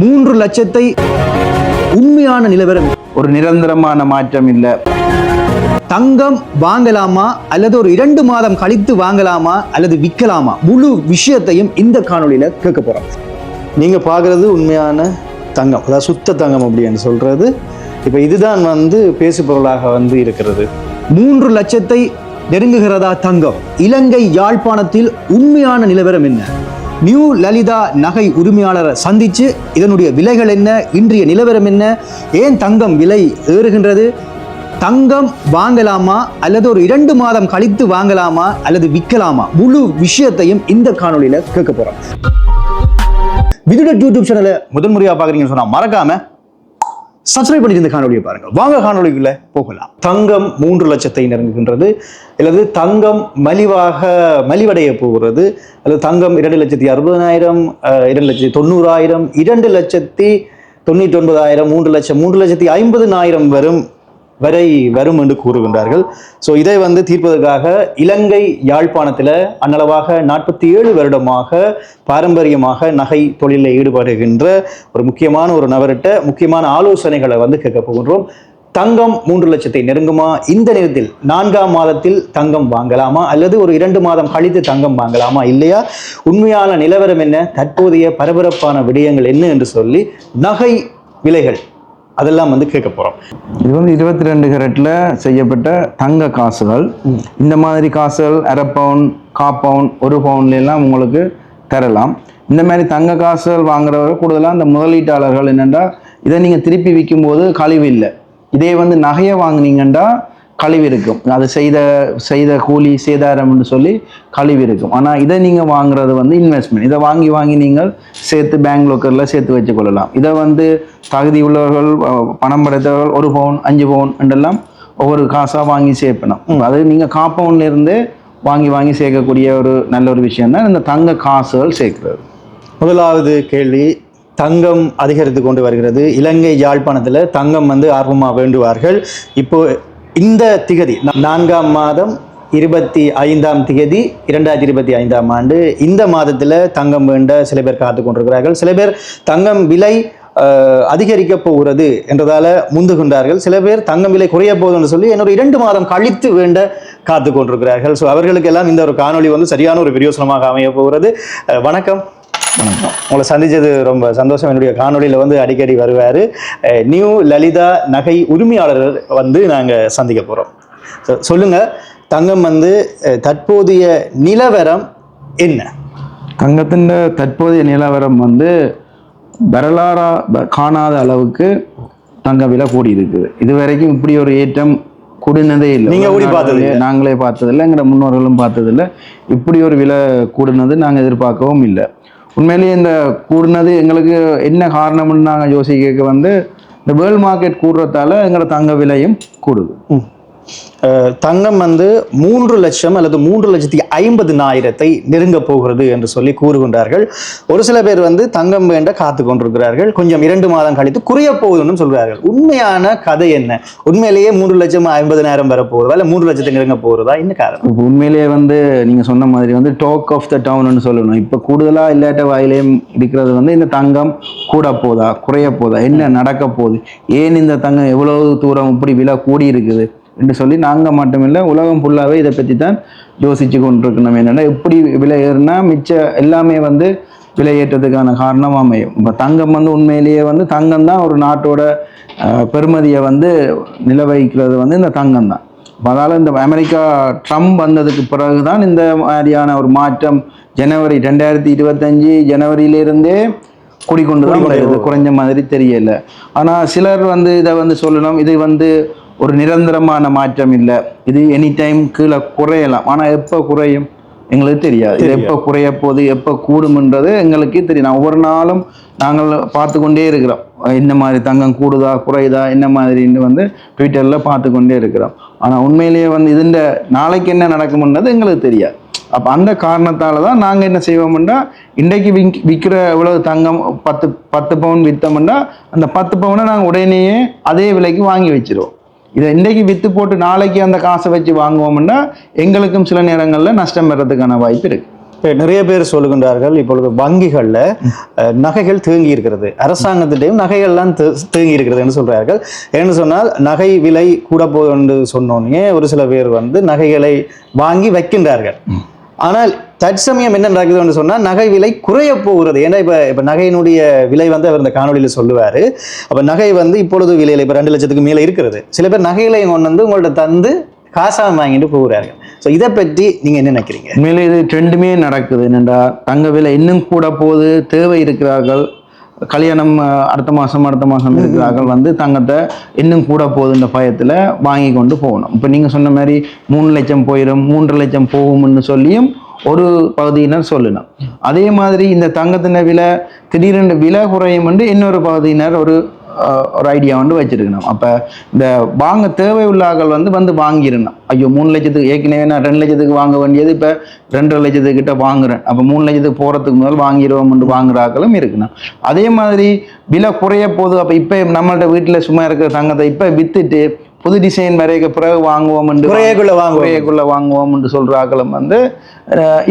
மூன்று லட்சத்தை உண்மையான நிலவரம். ஒரு நிரந்தரமான மாற்றம் இல்லை. தங்கம் வாங்கலாமா? அல்லது ஒரு இரண்டு மாதம் கழித்து வாங்கலாமா? அல்லது விற்கலாமா? முழு விஷயத்தையும் இந்த காணொளியில கேட்க போறோம். நீங்கள் பார்க்குறது உண்மையான தங்கம். அதாவது சுத்த தங்கம் அப்படின்னு சொல்கிறது இப்போ இதுதான் வந்து பேசு பொருளாக வந்து இருக்கிறது. மூன்று லட்சத்தை நெருங்குகிறதா தங்கம்? இலங்கை யாழ்ப்பாணத்தில் உண்மையான நிலவரம் என்ன? நியூ லலிதா நகை உரிமையாளரை சந்தித்து இதனுடைய விலைகள் என்ன இன்றைய நிலவரம் என்ன ஏன் தங்கம் விலை ஏறுகின்றது தங்கம் வாங்கலாமா அல்லது ஒரு இரண்டு மாதம் கழித்து வாங்கலாமா அல்லது விற்கலாமா? முழு விஷயத்தையும் இந்த காணொலியில் கேட்க போகிறோம் விதுட யூடியூப் சேனலை முதன்முறையாக பார்க்குறீங்கன்னு சொன்னால் மறக்காமல் சப்ஸ்கிரைப் பண்ணி இந்த காணொலியை பாருங்க. வாங்க காணொலிக்குள்ள போகலாம். தங்கம் மூன்று லட்சத்தை நெருங்குகின்றது. அல்லது தங்கம் மலிவாக மலிவடைய போகிறது. அல்லது தங்கம் இரண்டு லட்சத்தி அறுபதாயிரம் இரண்டு லட்சத்தி தொண்ணூறாயிரம் இரண்டு லட்சத்தி தொண்ணூற்றி ஒன்பதாயிரம் மூன்று லட்சம் மூன்று லட்சத்தி ஐம்பதுனாயிரம் வரும் வரை வரும் என்று கூறுகின்றார்கள். ஸோ இதை வந்து தீர்ப்பதற்காக இலங்கை யாழ்ப்பாணத்தில் அன்னளவாக நாற்பத்தி ஏழு வருடமாக பாரம்பரியமாக நகை தொழிலில் ஈடுபடுகின்ற ஒரு முக்கியமான ஒரு நபர்கிட்ட முக்கியமான ஆலோசனைகளை வந்து கேட்க போகின்றோம். தங்கம் மூன்று லட்சத்தை நெருங்குமா? இந்த நேரத்தில் நான்காம் மாதத்தில் தங்கம் வாங்கலாமா? அல்லது ஒரு இரண்டு மாதம் கழித்து தங்கம் வாங்கலாமா? இல்லையா? உண்மையான நிலவரம் என்ன? தற்போதைய பரபரப்பான விடயங்கள் என்ன என்று சொல்லி நகை விலைகள் அதெல்லாம் வந்து கேட்க போறோம். இது வந்து இருபத்தி ரெண்டு கரட்டில் செய்யப்பட்ட தங்க காசுகள். இந்த மாதிரி காசுகள் அரை பவுன் கா பவுன் ஒரு பவுன்ல எல்லாம் உங்களுக்கு தரலாம். இந்த மாதிரி தங்க காசுகள் வாங்குறவர்கள் கூடுதலாக இந்த முதலீட்டாளர்கள் என்னென்னா இதை நீங்கள் திருப்பி விற்கும்போது கழிவு இல்லை. இதே வந்து நகையை வாங்குனீங்கன்னா கழிவு இருக்கும் அது செய்த செய்த கூலி சேதாரம்னு சொல்லி கழிவு இருக்கும் ஆனால் இதை நீங்கள் வாங்குறது வந்து இன்வெஸ்ட்மெண்ட் இதை வாங்கி வாங்கி நீங்கள் சேர்த்து பேங்க் லோக்கரில் சேர்த்து வச்சு கொள்ளலாம். இதை வந்து தகுதி உள்ளவர்கள் பணம் படைத்தவர்கள் ஒரு பவுன் அஞ்சு பவுன் என்றெல்லாம் ஒவ்வொரு காசாக வாங்கி சேர்ப்பணும். அது நீங்கள் காப்பவுன்ல இருந்தே வாங்கி வாங்கி சேர்க்கக்கூடிய ஒரு நல்ல ஒரு விஷயம் தான் இந்த தங்க காசுகள் சேர்க்கிறது. முதலாவது கேள்வி தங்கம் அதிகரித்து கொண்டு வருகிறது. இலங்கை யாழ்ப்பாணத்தில் தங்கம் வந்து ஆர்வமாக வேண்டுவார்கள். இப்போ இந்த திகதி நான்காம் மாதம் இருபத்தி ஐந்தாம் திகதி இரண்டாயிரத்தி இருபத்தி ஐந்தாம் ஆண்டு இந்த மாதத்தில் தங்கம் வேண்ட சில பேர் காத்து கொண்டிருக்கிறார்கள். சில பேர் தங்கம் விலை அதிகரிக்க போகிறது என்றதால முந்துகின்றார்கள். சில பேர் தங்கம் விலை குறைய போகுதுன்னு சொல்லி இன்னொரு இரண்டு மாதம் கழித்து வேண்ட காத்து கொண்டிருக்கிறார்கள். ஸோ அவர்களுக்கெல்லாம் இந்த ஒரு காணொளி வந்து சரியான ஒரு பிரயோசனமாக அமைய போகிறது. வணக்கம். வணக்கம் உங்களை சந்திச்சது ரொம்ப சந்தோஷம். என்னுடைய காணொளியில் வந்து அடிக்கடி வருவார். நியூ லலிதா நகை உரிமையாளர் வந்து நாங்கள் சந்திக்க போகிறோம் சொல்லுங்க தங்கம் வந்து தற்போதைய நிலவரம் என்ன? தங்கத்தின் தற்போதைய நிலவரம் வந்து வரலாறா காணாத அளவுக்கு தங்க விலை கூடி இருக்குது இது வரைக்கும் இப்படி ஒரு ஏற்றம் கூடினதே இல்லை. நீங்க ஓடி பார்த்தது? நாங்களே பார்த்ததில்லை எங்களோட முன்னோர்களும் பார்த்ததில்லை. இப்படி ஒரு விலை கூடினது நாங்கள் எதிர்பார்க்கவும் இல்லை. உண்மையிலேயே இந்த கூடினது எங்களுக்கு என்ன காரணம்னு நாங்கள் யோசிக்க வந்து இந்த வேர்ல்ட் மார்க்கெட் கூடுறதால எங்களோட தங்க விலையும் கூடுது. தங்கம் வந்து மூன்று லட்சம் அல்லது மூன்று லட்சத்தி ஐம்பதுனாயிரத்தை நெருங்க போகிறது என்று சொல்லி கூறுகின்றார்கள். ஒரு சில பேர் வந்து தங்கம் வேண்ட காத்து கொண்டிருக்கிறார்கள். கொஞ்சம் இரண்டு மாதம் கழித்து குறைய போகுதுன்னு சொல்கிறார்கள். உண்மையான கதை என்ன? உண்மையிலேயே மூன்று லட்சம் ஐம்பதினாயிரம் வர போகிறதா இல்லை மூன்று லட்சத்தை நெருங்க போகிறதா என்ன காரணம்? உண்மையிலேயே வந்து நீங்கள் சொன்ன மாதிரி வந்து டாக் ஆஃப் த டவுன்னு சொல்லணும். இப்போ கூடுதலாக இல்லாட்ட வாயிலையும் இருக்கிறது வந்து இந்த தங்கம் கூட போதா குறைய போதா? என்ன நடக்க போகுது? ஏன் இந்த தங்கம் எவ்வளவு தூரம் இப்படி விலை கூடி இருக்குது என்று சொல்லி நாங்கள் மட்டுமில்லை உலகம் ஃபுல்லாகவே இதை பற்றி தான் யோசிச்சு கொண்டிருக்கணும். என்னென்னா எப்படி விலை ஏறுனா மிச்ச எல்லாமே வந்து விலை ஏற்றத்துக்கான காரணம் அமையும். இப்போ தங்கம் வந்து உண்மையிலேயே வந்து தங்கம் தான் ஒரு நாட்டோட பெருமதியை வந்து நிலவகிக்கிறது வந்து இந்த தங்கம் தான். அதனால் இந்த அமெரிக்கா ட்ரம்ப் வந்ததுக்கு பிறகு தான் இந்த மாதிரியான ஒரு மாற்றம் ஜனவரி ரெண்டாயிரத்தி இருபத்தஞ்சி ஜனவரியிலிருந்தே குடிக்கொண்டு தான் குறைஞ்ச மாதிரி தெரியல. ஆனால் சிலர் வந்து இதை வந்து சொல்லணும். இது வந்து ஒரு நிரந்தரமான மாற்றம் இல்லை. இது எனி டைம் கீழே குறையலாம். ஆனால் எப்போ குறையும்? எங்களுக்கு தெரியாது. இது எப்போ குறைய போகுது எப்போ கூடும்ன்றது எங்களுக்கு தெரியும். நான் ஒவ்வொரு நாளும் நாங்கள் பார்த்து கொண்டே இருக்கிறோம். என்ன மாதிரி தங்கம் கூடுதா குறையுதா என்ன மாதிரின்னு வந்து ட்விட்டரில் பார்த்து கொண்டே இருக்கிறோம். ஆனால் உண்மையிலேயே வந்து இதுண்ட நாளைக்கு என்ன நடக்கும்ன்றது எங்களுக்கு தெரியாது. அப்போ அந்த காரணத்தால் தான் நாங்கள் என்ன செய்வோம்னா இன்றைக்கு விக் விற்கிற இவ்வளவு தங்கம் பத்து பத்து பவுன் விற்றோம்னா அந்த பத்து பவுனை நாங்கள் உடனேயே அதே விலைக்கு வாங்கி வச்சிருவோம். இதை இன்றைக்கு விற்று போட்டு நாளைக்கு அந்த காசை வச்சு வாங்குவோம்னா எங்களுக்கும் சில நேரங்களில் நஷ்டம் வர்றதுக்கான வாய்ப்பு இருக்கு. இப்ப நிறைய பேர் சொல்லுகின்றார்கள் இப்பொழுது வங்கிகள்ல நகைகள் தேங்கி இருக்கிறது. அரசாங்கத்திட்டையும் நகைகள்லாம் தேங்கி இருக்கிறதுன்னு சொல்றார்கள். ஏன்னு சொன்னால் நகை விலை கூட போகுது என்று சொன்னோன்னே ஒரு சில பேர் வந்து நகைகளை வாங்கி வைக்கின்றார்கள். ஆனால் தற்சமயம் என்ன நடக்குதுன்னு சொன்னால் நகை விலை குறைய போகிறது. ஏன்னா இப்போ இப்போ நகையினுடைய விலை வந்து அவர் இந்த காணொலியில் சொல்லுவார். அப்போ நகை வந்து இப்பொழுது விலையில் இப்போ ரெண்டு லட்சத்துக்கு மேலே இருக்கிறது. சில பேர் நகைகளையும் கொண்டு வந்து உங்கள்ட்ட தந்து காசாக வாங்கிட்டு போகிறார்கள். ஸோ இதை பற்றி நீங்கள் என்ன நினைக்கிறீங்க? உண்மையிலே இது ட்ரெண்டுமே நடக்குது. என்னென்றா தங்க விலை இன்னும் கூட போகுது தேவை இருக்கிறார்கள். கல்யாணம் அடுத்த மாதம் அடுத்த மாதம் இருக்கிறார்கள் வந்து தங்கத்தை இன்னும் கூட போகுதுன்ற பயத்தில் வாங்கி கொண்டு போகணும். இப்போ நீங்கள் சொன்ன மாதிரி மூணு லட்சம் போயிடும் மூன்று லட்சம் போகும்னு சொல்லியும் ஒரு பகுதியினர் சொல்லணும் அதே மாதிரி இந்த தங்கத்தின விலை திடீரென்று விலை குறையும் என்று இன்னொரு பகுதியினர் ஒரு ஒரு ஐடியா வந்து வச்சிருக்கணும். அப்போ இந்த வாங்க தேவை உள்ளார்கள் வந்து வந்து வாங்கிடணும். ஐயோ மூணு லட்சத்துக்கு ஏற்கனவே நான் ரெண்டு லட்சத்துக்கு வாங்க வேண்டியது இப்போ ரெண்டரை லட்சத்துக்கு கிட்ட வாங்குறேன். அப்போ மூணு லட்சத்துக்கு போகிறதுக்கு முதல் வாங்கிடுவோம் வாங்குறாக்களும் இருக்கணும். அதே மாதிரி விலை குறைய போகுது அப்போ இப்போ நம்மள்ட்ட வீட்டில் சும்மா இருக்கிற தங்கத்தை இப்போ வித்துட்டு புது டிசைன் வரைக்க பிறகு வாங்குவோம் குறையக்குள்ள வாங்குவோம். குறையக்குள்ள வாங்குவோம்னு சொல்ற ஆக்களும் வந்து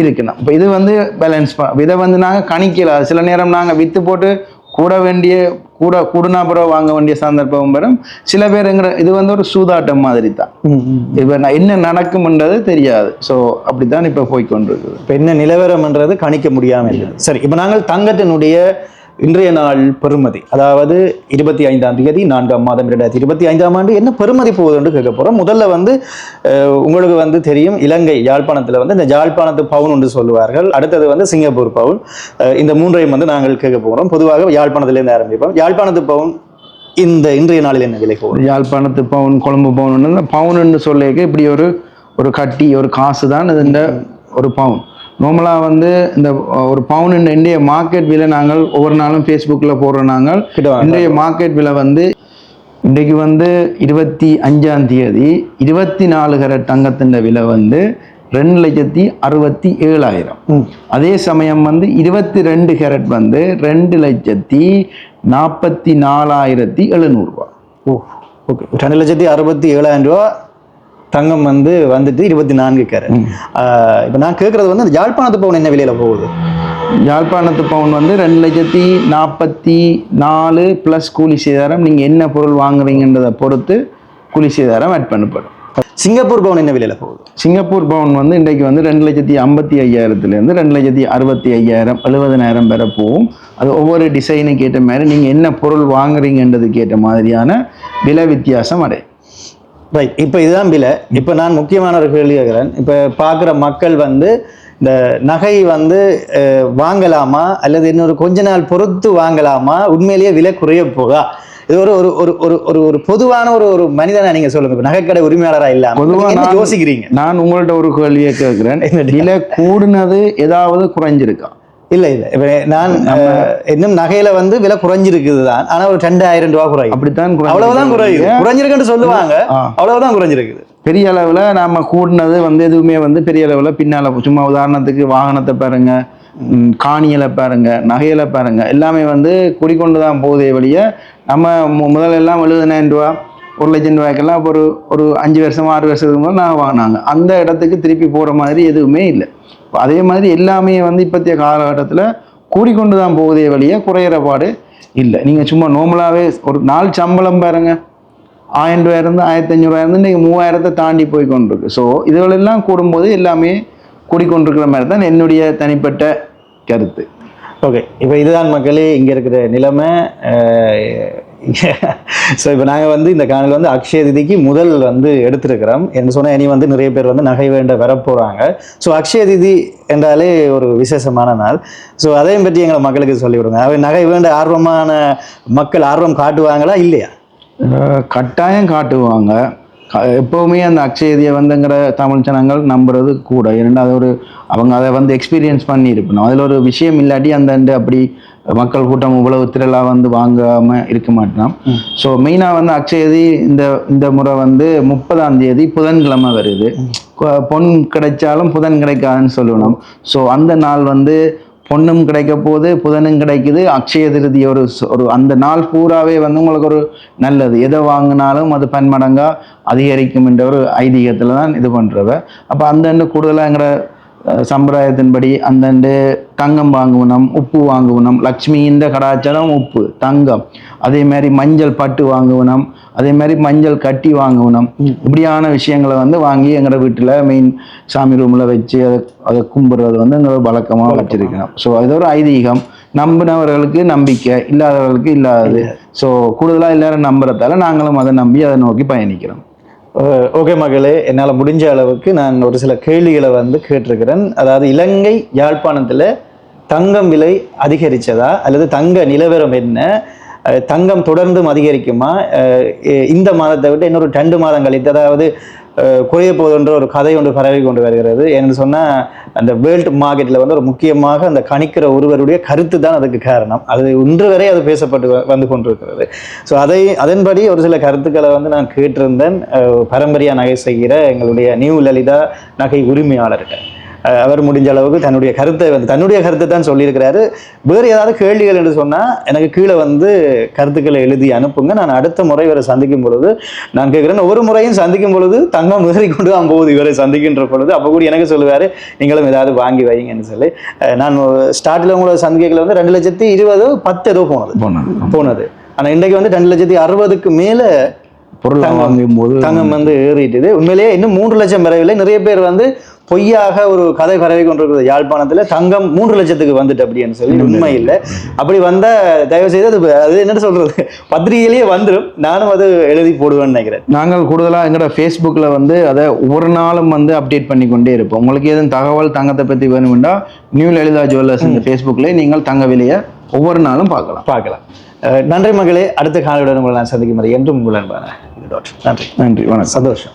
இருக்கணும். இப்போ இது வந்து பேலன்ஸ் இதை வந்து நாங்கள் கணிக்கல. சில நேரம் நாங்கள் வித்து போட்டு கூட வேண்டிய கூட கூடுனா பிறகு வாங்க வேண்டிய சந்தர்ப்பம் வரும். சில பேருங்கிற இது வந்து ஒரு சூதாட்டம் மாதிரி தான் இப்போ நான் என்ன நடக்கும்ன்றது தெரியாது. ஸோ அப்படித்தான் இப்போ போய்க்கொண்டிருக்குது. இப்போ என்ன நிலவரம்ன்றது கணிக்க முடியாமல் இருக்குது. சரி இப்போ நாங்கள் தங்கத்தினுடைய இன்றைய நாள் பெறுமதி அதாவது இருபத்தி ஐந்தாம் தேதி நான்காம் மாதம் இரண்டாயிரத்தி இருபத்தி ஐந்தாம் ஆண்டு என்ன பெறுமதி போகுதுன்னு கேட்க போகிறோம் முதல்ல வந்து உங்களுக்கு வந்து தெரியும் இலங்கை யாழ்ப்பாணத்தில் வந்து இந்த யாழ்ப்பாணத்து பவுன் என்று சொல்லுவார்கள். அடுத்தது வந்து சிங்கப்பூர் பவுன். இந்த மூன்றையும் வந்து நாங்கள் கேட்க போகிறோம் பொதுவாக யாழ்ப்பாணத்திலேருந்து ஆரம்பிப்போம். யாழ்ப்பாணத்து பவுன் இந்த இன்றைய நாளில் என்ன விலை போகுது? யாழ்ப்பாணத்து பவுன் கொழும்பு பவுன் பவுனுன்னு சொல்லிக்க இப்படி ஒரு ஒரு கட்டி ஒரு காசு தான் இதுண்ட ஒரு பவுன். நார்மலாக வந்து இந்த ஒரு பவுன் இந்திய மார்க்கெட் விலை நாங்கள் ஒவ்வொரு நாளும் ஃபேஸ்புக்கில் போடுறோம் நாங்கள். இன்றைய மார்க்கெட் விலை வந்து இன்றைக்கு வந்து இருபத்தி அஞ்சாம் தேதி இருபத்தி நாலு கரட் தங்கத்தின் விலை வந்து ரெண்டு லட்சத்தி அறுபத்தி ஏழாயிரம். அதே சமயம் வந்து இருபத்தி ரெண்டு கேரட் வந்து ரெண்டு லட்சத்தி நாற்பத்தி நாலாயிரத்தி எழுநூறுபா ஓ ஓகே ரெண்டு லட்சத்தி அறுபத்தி ஏழாயிரம் ரூபா தங்கம் வந்து வந்துட்டு இருபத்தி நான்கு கேரட். இப்போ நான் கேட்குறது வந்து அந்த யாழ்ப்பாணத்து பவுன் என்ன விலையில போகுது? யாழ்ப்பாணத்து பவுன் வந்து ரெண்டு லட்சத்தி நாற்பத்தி நாலு ப்ளஸ் கூலி சேதாரம். நீங்கள் என்ன பொருள் வாங்குறீங்கன்றதை பொறுத்து கூலி சேதாரம் ஆட் பண்ணப்படும். சிங்கப்பூர் பவுன் என்ன விலையில போகுது? சிங்கப்பூர் பவுன் வந்து இன்றைக்கு வந்து ரெண்டு லட்சத்தி ஐம்பத்தி ஐயாயிரத்துலேருந்து ரெண்டு லட்சத்தி அறுபத்தி ஐயாயிரம் எழுபதனாயிரம் பெற போகும். அது ஒவ்வொரு டிசைனுக்கு ஏற்ற மாதிரி நீங்கள் என்ன பொருள் வாங்குறீங்கன்றதுக்கு ஏற்ற மாதிரியான விலை வித்தியாசம் அடையும். ரைட் இப்போ இதுதான் விலை. இப்போ நான் முக்கியமான ஒரு கேள்வி கேட்குறேன். இப்போ பார்க்குற மக்கள் வந்து இந்த நகை வந்து வாங்கலாமா? அல்லது இன்னொரு கொஞ்ச நாள் பொறுத்து வாங்கலாமா? உண்மையிலேயே விலை குறைய போதா இது ஒரு ஒரு ஒரு ஒரு ஒரு ஒரு பொதுவான ஒரு ஒரு மனிதனா நீங்க சொல்லுங்க. இப்போ நகைக்கடை உரிமையாளரா இல்லாம. பொதுவா நீங்க என்ன நான் யோசிக்கிறீங்க? நான் உங்கள்ட்ட ஒரு கேள்வியை கேட்குறேன். விலை கூடுனது ஏதாவது குறைஞ்சிருக்கா? இல்ல இல்ல. இப்ப நான் இன்னும் நகையில வந்து விலை குறைஞ்சிருக்குது தான் ஆனா ஒரு ரெண்டாயிரம் ரூபாய் குறையும். அப்படித்தான். அவ்வளவுதான் குறையுது. குறைஞ்சிருக்குன்னு சொல்லுவாங்க. அவ்வளவுதான் குறைஞ்சிருக்குது. பெரிய அளவில் நாம கூடினது வந்து எதுவுமே வந்து பெரிய அளவில் பின்னால் சும்மா உதாரணத்துக்கு வாகனத்தை பாருங்க காணியலை பாருங்க நகையில பாருங்க. எல்லாமே வந்து குடிக்கொண்டு தான் போதே வழிய நம்ம முதல்ல எல்லாம் எழுபதாயிரம் ரூபா ஒரு லட்சம் ரூபாய்க்கெல்லாம் ஒரு ஒரு அஞ்சு வருஷம் ஆறு வருஷத்துக்கு முதல் நான் வாங்கினாங்க. அந்த இடத்துக்கு திருப்பி போகிற மாதிரி எதுவுமே இல்லை. அதே மாதிரி எல்லாமே வந்து இப்பத்திய காலகட்டத்தில் கூடிக்கொண்டு தான் போகுதே வழியாக குறையிற பாடு இல்லை. நீங்கள் சும்மா நார்மலாகவே ஒரு நாள் சம்பளம் பாருங்க. ஆயிரம் ரூபாய் இருந்து ஆயிரத்தி ஐநூறுவா இருந்து இன்றைக்கி மூவாயிரத்தை தாண்டி போய் கொண்டிருக்கு. ஸோ இதுகளெல்லாம் கூடும்போது எல்லாமே கூடிக்கொண்டிருக்கிற மாதிரி தான் என்னுடைய தனிப்பட்ட கருத்து. ஓகே இப்போ இதுதான் மக்களே இங்கே இருக்கிற நிலைமை. ஸோ இப்போ நாங்கள் வந்து இந்த காணொலி வந்து அக்ஷய திதிக்கு முதல் வந்து எடுத்திருக்கிறோம். என்று சொன்னால் இனி வந்து நிறைய பேர் வந்து நகை வேண்ட வரப்போகிறாங்க ஸோ அக்ஷய திதி என்றாலே ஒரு விசேஷமான நாள். ஸோ அதையும் பற்றி எங்களை மக்களுக்கு சொல்லிவிடுங்க அவை நகை வேண்ட ஆர்வமான மக்கள் ஆர்வம் காட்டுவாங்களா இல்லையா? கட்டாயம் காட்டுவாங்க. எப்போவுமே அந்த அக்ஷயதியை வந்துங்கிற தமிழ் ஜனங்கள் நம்புறது கூட. ஏன்னா அது ஒரு அவங்க அதை வந்து எக்ஸ்பீரியன்ஸ் பண்ணி இருக்கணும் அதில் ஒரு விஷயம் இல்லாட்டி அந்த அந்த அப்படி மக்கள் கூட்டம் இவ்வளவு திரளா வந்து வாங்காம இருக்க மாட்டோம். ஸோ மெயினாக வந்து அக்ஷயதி இந்த இந்த முறை வந்து முப்பதாம் தேதி புதன்கிழமை வருது. பொன் கிடைச்சாலும் புதன் கிடைக்காதுன்னு சொல்லணும். ஸோ அந்த நாள் வந்து பொண்ணும் கிடைக்க போகுது புதனும் கிடைக்குது அக்ஷய திருதி ஒரு ஒரு அந்த நாள் பூராவே வந்து உங்களுக்கு ஒரு நல்லது. எதை வாங்கினாலும் அது பன்மடங்கா அதிகரிக்கும் என்ற ஒரு ஐதீகத்தில் தான் இது பண்ணுறவ அப்போ அந்த கூடுதலாக எங்கட அஹ், சம்பிரதாயத்தின்படி அந்தண்டு தங்கம் வாங்குவனம் உப்பு வாங்குவனம் லக்ஷ்மியின் கடாச்சாரம் உப்பு தங்கம். அதே மாதிரி மஞ்சள் பட்டு வாங்குவனம் அதே மாதிரி மஞ்சள் கட்டி வாங்குவனம் இப்படியான விஷயங்களை வந்து வாங்கி எங்களோட வீட்டில் மெயின் சாமி ரூமில் வச்சு அதை அதை கும்பிடுறது வந்து எங்களோட வழக்கமாக வச்சிருக்கணும் ஸோ இது ஒரு ஐதீகம். நம்பினவர்களுக்கு நம்பிக்கை இல்லாதவர்களுக்கு இல்லாதது. ஸோ கூடுதலாக எல்லாரும் நம்புறதால நாங்களும் அதை நம்பி அதை நோக்கி பயணிக்கிறோம். ஓகே மகளே என்னால் முடிஞ்ச அளவுக்கு நான் ஒரு சில கேள்விகளை வந்து கேட்டிருக்கிறேன். அதாவது இலங்கை யாழ்ப்பாணத்தில் தங்கம் விலை அதிகரித்ததா அல்லது தங்க நிலவரம் என்ன? தங்கம் தொடர்ந்தும் அதிகரிக்குமா? இந்த மாதத்தை விட்டு இன்னொரு ரெண்டு மாதம் கழித்து அதாவது குறைய போதுன்ற ஒரு கதை ஒன்று பரவி கொண்டு வருகிறது. என்று சொன்னால் அந்த வேர்ல்டு மார்க்கெட்டில் வந்து ஒரு முக்கியமாக அந்த கணிக்கிற ஒருவருடைய கருத்து தான் அதுக்கு காரணம். அது இன்று வரை அது பேசப்பட்டு வந்து கொண்டிருக்கிறது. ஸோ அதை அதன்படி ஒரு சில கருத்துக்களை வந்து நான் கேட்டிருந்தேன். பரம்பரையாக நகை செய்கிற எங்களுடைய நியூ லலிதா நகை உரிமையாளர்கிட்ட அவர் முடிஞ்ச அளவுக்கு தன்னுடைய கருத்தை வந்து தன்னுடைய கருத்தை தான் சொல்லியிருக்கிறாரு. வேறு ஏதாவது கேள்விகள் என்று சொன்னால் எனக்கு கீழே வந்து கருத்துக்களை எழுதி அனுப்புங்க. நான் அடுத்த முறை இவரை சந்திக்கும் பொழுது நான் கேட்குறேன் ஒவ்வொரு முறையும் சந்திக்கும் பொழுது தங்கம் ஏறி கொண்டு தான் போகுது இவரை சந்திக்கின்ற பொழுது அப்போ கூட எனக்கு சொல்லுவார் நீங்களும் ஏதாவது வாங்கி வைங்கன்னு சொல்லி. நான் ஸ்டார்டில் உங்களை சந்திக்கல வந்து ரெண்டு லட்சத்தி இருபது பத்து ஏதோ போனது. போனது. போனது. ஆனா இன்றைக்கு வந்து ரெண்டு லட்சத்தி அறுபதுக்கு மேல பொருளை. வாங்கும் போது தங்கம் வந்து ஏறிட்டுது உண்மையிலேயே இன்னும் மூன்று லட்சம் பெறவில்லை நிறைய பேர் வந்து பொய்யாக ஒரு கதை பரவி கொண்டிருக்கிறது. யாழ்ப்பாணத்துல தங்கம் மூன்று லட்சத்துக்கு வந்துட்டு அப்படின்னு சொல்லி உண்மை. இல்லை. அப்படி வந்தா தயவு செய்து அது அது என்ன சொல்றது? பத்திரிகையிலேயே வந்துடும் நானும் அது எழுதி போடுவேன்னு நினைக்கிறேன். நாங்கள் கூடுதலாக எங்களோட ஃபேஸ்புக்கில் வந்து அதை ஒவ்வொரு நாளும் வந்து அப்டேட் பண்ணி கொண்டே இருப்போம். உங்களுக்கு எதுவும் தகவல் தங்கத்தை பற்றி வேணுமெண்டா நியூ லலிதா ஜுவல்லர்ஸ் இந்த ஃபேஸ்புக்கில் நீங்கள் தங்க விலையை ஒவ்வொரு நாளும் பார்க்கலாம். பார்க்கலாம். நன்றி மகளே அடுத்த காலையுடன் உங்களை நான் சந்திக்கும் வரை என்றும் உங்கள் அன்பான நன்றி. நன்றி. வணக்கம். சந்தோஷம்.